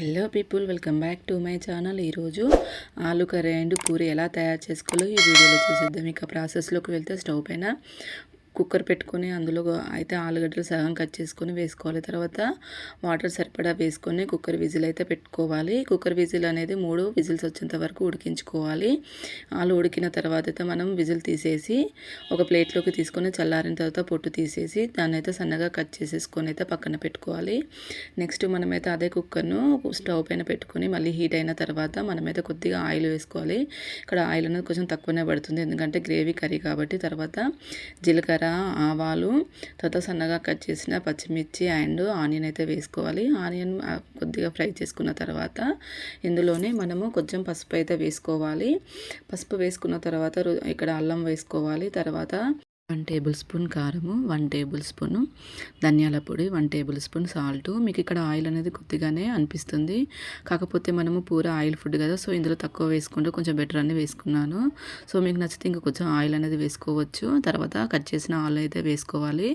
Hello people welcome back to my channel. ఈరోజు aloo curry and puri ఎలా తయారు చేసుకోవాలో ఈ వీడియోలో చూసేద్దాం. ఇక ప్రాసెస్లోకి వెళ్తే స్టవ్ పైన కుక్కర్ పెట్టుకొని అందులో అయితే ఆలుగడ్డలు సగం కట్ చేసుకొని వేసుకోవాలి. తర్వాత వాటర్ సరిపడా వేసుకొని కుక్కర్ విజిల్ అయితే పెట్టుకోవాలి. కుక్కర్ విజిల్ అనేది మూడు విజిల్స్ వచ్చేంత వరకు ఉడికించుకోవాలి. ఆలు ఉడికిన తర్వాత అయితే మనం విజిల్ తీసేసి ఒక ప్లేట్లోకి తీసుకొని చల్లారిన తర్వాత పొట్టు తీసేసి దాన్ని అయితే సన్నగా కట్ చేసేసుకొని అయితే పక్కన పెట్టుకోవాలి. నెక్స్ట్ మనమైతే అదే కుక్కర్ను స్టవ్ పైన పెట్టుకొని మళ్ళీ హీట్ అయిన తర్వాత మనమైతే కొద్దిగా ఆయిల్ వేసుకోవాలి. ఇక్కడ ఆయిల్ అనేది కొంచెం తక్కువనే పడుతుంది. ఎందుకంటే గ్రేవీ కర్రీ కాబట్టి తర్వాత జీలకర్ర జీలకర్ర ఆవాలు తర్వాత సన్నగా కట్ చేసిన పచ్చిమిర్చి అండ్ ఆనియన్ అయితే వేసుకోవాలి. ఆనియన్ కొద్దిగా ఫ్రై చేసుకున్న తర్వాత ఇందులోనే మనము కొంచెం పసుపు అయితే వేసుకోవాలి. పసుపు వేసుకున్న తర్వాత ఇక్కడ అల్లం వేసుకోవాలి. తర్వాత వన్ టేబుల్ స్పూన్ కారము వన్ టేబుల్ స్పూన్ ధనియాల పొడి వన్ టేబుల్ స్పూన్ సాల్ట్. మీకు ఇక్కడ ఆయిల్ అనేది కొద్దిగానే అనిపిస్తుంది. కాకపోతే మనము పూర ఆయిల్ ఫుడ్ కదా సో ఇందులో తక్కువ వేసుకుంటే కొంచెం బెటర్ అని వేసుకున్నాను. సో మీకు నచ్చితే ఇంకా కొంచెం ఆయిల్ అనేది వేసుకోవచ్చు. తర్వాత కట్ చేసిన ఆయిల్ అయితే వేసుకోవాలి.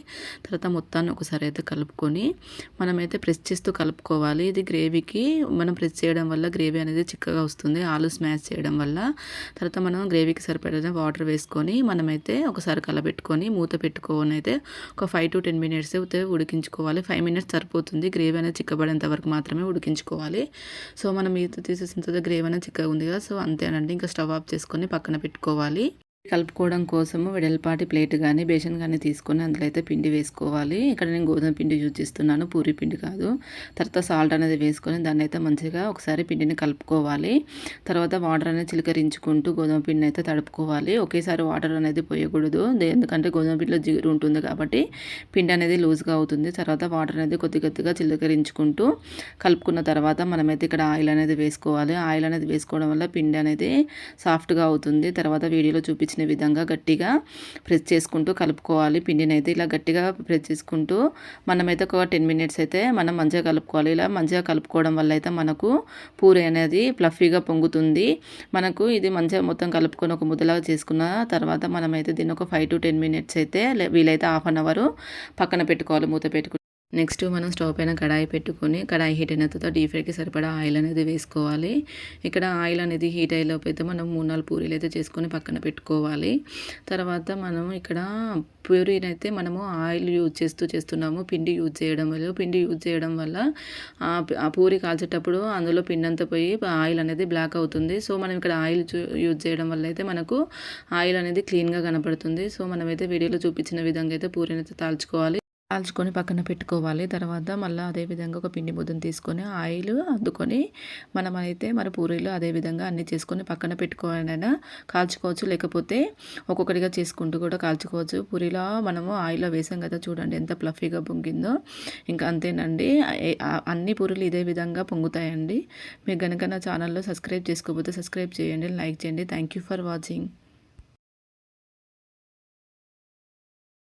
తర్వాత మొత్తాన్ని ఒకసారి అయితే కలుపుకొని మనమైతే ప్రెస్ చేస్తూ కలుపుకోవాలి. ఇది గ్రేవీకి మనం ప్రెస్ చేయడం వల్ల గ్రేవీ అనేది చిక్కగా వస్తుంది. ఆలు స్మాష్ చేయడం వల్ల. తర్వాత మనం గ్రేవీకి సరిపడిన వాటర్ వేసుకొని మనమైతే ఒకసారి కలబెట్టుకోవాలి పెట్టుకొని మూత పెట్టుకొని అయితే ఒక ఫైవ్ టు టెన్ మినిట్స్ అయితే ఉడికించుకోవాలి. ఫైవ్ మినిట్స్ సరిపోతుంది. గ్రేవీ అనేది చిక్కబడేంత వరకు మాత్రమే ఉడికించుకోవాలి. సో మనం ఈత తీసేసిన తర్వాత గ్రేవీ అనేది చిక్కగా ఉంది కదా సో అంతేనండి. ఇంకా స్టవ్ ఆఫ్ చేసుకొని పక్కన పెట్టుకోవాలి. కలుపుకోవడం కోసము వెడల్పాటి ప్లేట్ కానీ బేసన్ కానీ తీసుకొని అందులో అయితే పిండి వేసుకోవాలి. ఇక్కడ నేను గోధుమ పిండి యూజ్ చేస్తున్నాను. పూరి పిండి కాదు. తర్వాత సాల్ట్ అనేది వేసుకొని దాన్ని అయితే మంచిగా ఒకసారి పిండిని కలుపుకోవాలి. తర్వాత వాటర్ అనేది చిలకరించుకుంటూ గోధుమ పిండిని అయితే తడుపుకోవాలి. ఒకేసారి వాటర్ అనేది పోయకూడదు. ఎందుకంటే గోధుమ పిండిలో జిగురు ఉంటుంది కాబట్టి పిండి అనేది లూజ్గా అవుతుంది. తర్వాత వాటర్ అనేది కొద్ది కొద్దిగా చిలకరించుకుంటూ కలుపుకున్న తర్వాత మనమైతే ఇక్కడ ఆయిల్ అనేది వేసుకోవాలి. ఆయిల్ అనేది వేసుకోవడం వల్ల పిండి అనేది సాఫ్ట్గా అవుతుంది. తర్వాత వీడియోలో చూపించి చూపించిన విధంగా గట్టిగా ప్రెస్ చేసుకుంటూ కలుపుకోవాలి. పిండిని అయితే ఇలా గట్టిగా ప్రెస్ చేసుకుంటూ మనమైతే ఒక టెన్ మినిట్స్ అయితే మనం మంచిగా కలుపుకోవాలి. ఇలా మంచిగా కలుపుకోవడం వల్ల అయితే మనకు పూరి అనేది ఫ్లఫీగా పొంగుతుంది. మనకు ఇది మంచిగా మొత్తం కలుపుకొని ఒక ముద్దలాగా చేసుకున్న తర్వాత మనమైతే దీన్ని ఒక ఫైవ్ టు టెన్ మినిట్స్ అయితే వీలైతే హాఫ్ అన్ అవర్ పక్కన పెట్టుకోవాలి. మూత పెట్టుకుని నెక్స్ట్ మనం స్టవ్ పైన కడాయి పెట్టుకొని కడాయి హీట్ అయిన తర్వాత డీప్ ఫ్రైకి సరిపడా ఆయిల్ అనేది వేసుకోవాలి. ఇక్కడ ఆయిల్ అనేది హీట్ అయ్యేలోపు అయితే మనం మూడు నాలుగు పూరీలు అయితే చేసుకొని పక్కన పెట్టుకోవాలి. తర్వాత మనం ఇక్కడ పూరీని అయితే మనము ఆయిల్ యూజ్ చేస్తూ చేస్తున్నాము పిండి యూజ్ చేయడం వల్ల. పిండి యూజ్ చేయడం వల్ల ఆ పూరి కాల్చేటప్పుడు అందులో పిండి అంతా పోయి ఆయిల్ అనేది బ్లాక్ అవుతుంది. సో మనం ఇక్కడ ఆయిల్ యూజ్ చేయడం వల్ల అయితే మనకు ఆయిల్ అనేది క్లీన్గా కనపడుతుంది. సో మనమైతే వీడియోలో చూపించిన విధంగా అయితే పూరిని అయితే తాల్చుకోవాలి. కాల్చుకొని పక్కన పెట్టుకోవాలి. తర్వాత మళ్ళీ అదేవిధంగా ఒక పిండి ముద్దను తీసుకొని ఆయిల్ అద్దుకొని మనమైతే మరి పూరీలు అదేవిధంగా అన్నీ చేసుకొని పక్కన పెట్టుకోవాలైనా కాల్చుకోవచ్చు. లేకపోతే ఒక్కొక్కటిగా చేసుకుంటూ కూడా కాల్చుకోవచ్చు. పూరీలో మనము ఆయిల్లో వేసాం కదా చూడండి ఎంత ప్లఫీగా పొంగిందో. ఇంకా అంతేనండి. అన్ని పూరీలు ఇదే విధంగా పొంగుతాయండి. మీరు కనుక నా ఛానల్లో సబ్స్క్రైబ్ చేసుకోకపోతే సబ్స్క్రైబ్ చేయండి లైక్ చేయండి. Thank you for watching.